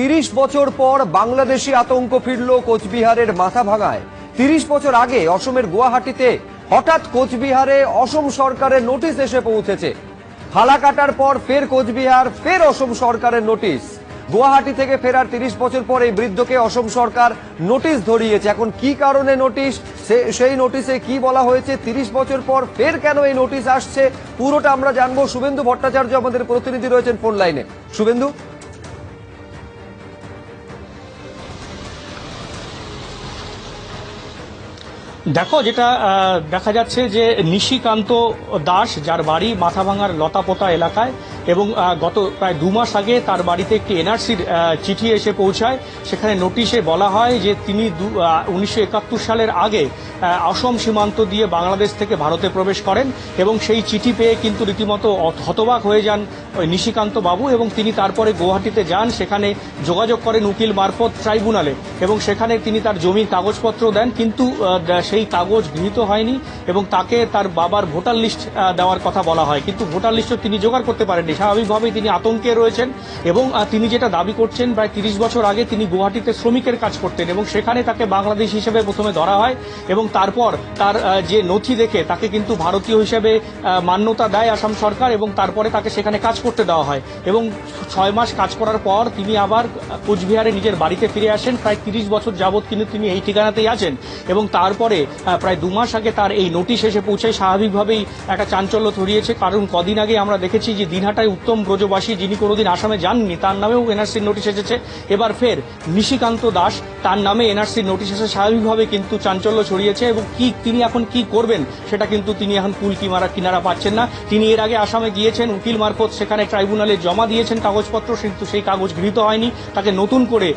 তিরিশ বছর পর বাংলাদেশি আতঙ্ক ফিরল কোচবিহারের মাথা ভাঙায় তিরিশ বছর আগে অসমের গুয়াহাটিতে হঠাৎ কোচবিহারে অসম সরকারের নোটিশ এসে পৌঁছেছে। ফালা কাটার পর ফের কোচবিহার, ফের অসম সরকারের নোটিশ। গুয়াহাটি থেকে ফেরার তিরিশ বছর পর এই বৃদ্ধকে অসম সরকার নোটিশ ধরিয়েছে। এখন কি কারণে নোটিশ? সেই নোটিশে কি বলা হয়েছে? তিরিশ বছর পর ফের কেন এই নোটিশ আসছে? পুরোটা আমরা জানব। শুভেন্দু ভট্টাচার্য আমাদের প্রতিনিধি রয়েছেন ফোন লাইনে। শুভেন্দু? দেখো, যেটা দেখা যাচ্ছে যে নিশিকান্ত দাস, যার বাড়ি মাথাভাঙার লতাপোতা এলাকায় এবং গত প্রায় দু মাস আগে তার বাড়িতে একটি এনআরসির চিঠি এসে পৌঁছায়। সেখানে নোটিশে বলা হয় যে তিনি উনিশশো একাত্তর সালের আগে অসম সীমান্ত দিয়ে বাংলাদেশ থেকে ভারতে প্রবেশ করেন এবং সেই চিঠি পেয়ে কিন্তু রীতিমতো হতবাক হয়ে যান নিশিকান্ত বাবু এবং তিনি তারপরে গুয়াহাটিতে যান। সেখানে যোগাযোগ করেন উকিল মারফত ট্রাইব্যুনালে এবং সেখানে তিনি তার জমির কাগজপত্র দেন। কিন্তু সেই কাগজ গৃহীত হয়নি এবং তাকে তার বাবার ভোটার লিস্ট দেওয়ার কথা বলা হয়। কিন্তু ভোটার লিস্টও তিনি জোগাড় করতে পারেননি। স্বাভাবিকভাবেই তিনি আতঙ্কে রয়েছেন এবং তিনি যেটা দাবি করছেন, প্রায় তিরিশ বছর আগে তিনি গুয়াহাটিতে শ্রমিকের কাজ করতেন এবং সেখানে তাকে বাংলাদেশ হিসেবে প্রথমে ধরা হয় এবং তারপর তার যে নথি দেখে তাকে কিন্তু ভারতীয় হিসেবে মান্যতা দেয় আসাম সরকার এবং তারপরে তাকে সেখানে কাজ করতে দেওয়া হয়। এবং ছয় মাস কাজ করার পর তিনি আবার কোচবিহারে নিজের বাড়িতে ফিরে আসেন। প্রায় তিরিশ বছর যাবৎ কিন্তু তিনি এই ঠিকানাতেই আছেন এবং তারপরে প্রায় দু মাস আগে তার এই নোটিশ এসে পৌঁছায়। স্বাভাবিকভাবেই একটা চাঞ্চল্য ছড়িয়েছে। কারণ কদিন আগে আমরা দেখেছি যে দিনহাটায় উত্তম ব্রজবাসী যিনি কোনোদিন আসামে যাননি, তার নামেও এনআরসির নোটিশ এসেছে। এবার ফের নিশিকান্ত দাস তার নামে এনআরসির নোটিশ এসে স্বাভাবিকভাবে কিন্তু চাঞ্চল্য ছড়িয়েছে এবং কি তিনি এখন কি করবেন, সেটা কিন্তু তিনি এখন কুল কিমারা কিনারা পাচ্ছেন না। তিনি এর আগে আসামে গিয়েছেন, উকিল মারফত সেখানে ট্রাইব্যুনালে জমা দিয়েছেন কাগজপত্র, কিন্তু সেই কাগজ গৃহীত হয়নি। তাকে নতুন করে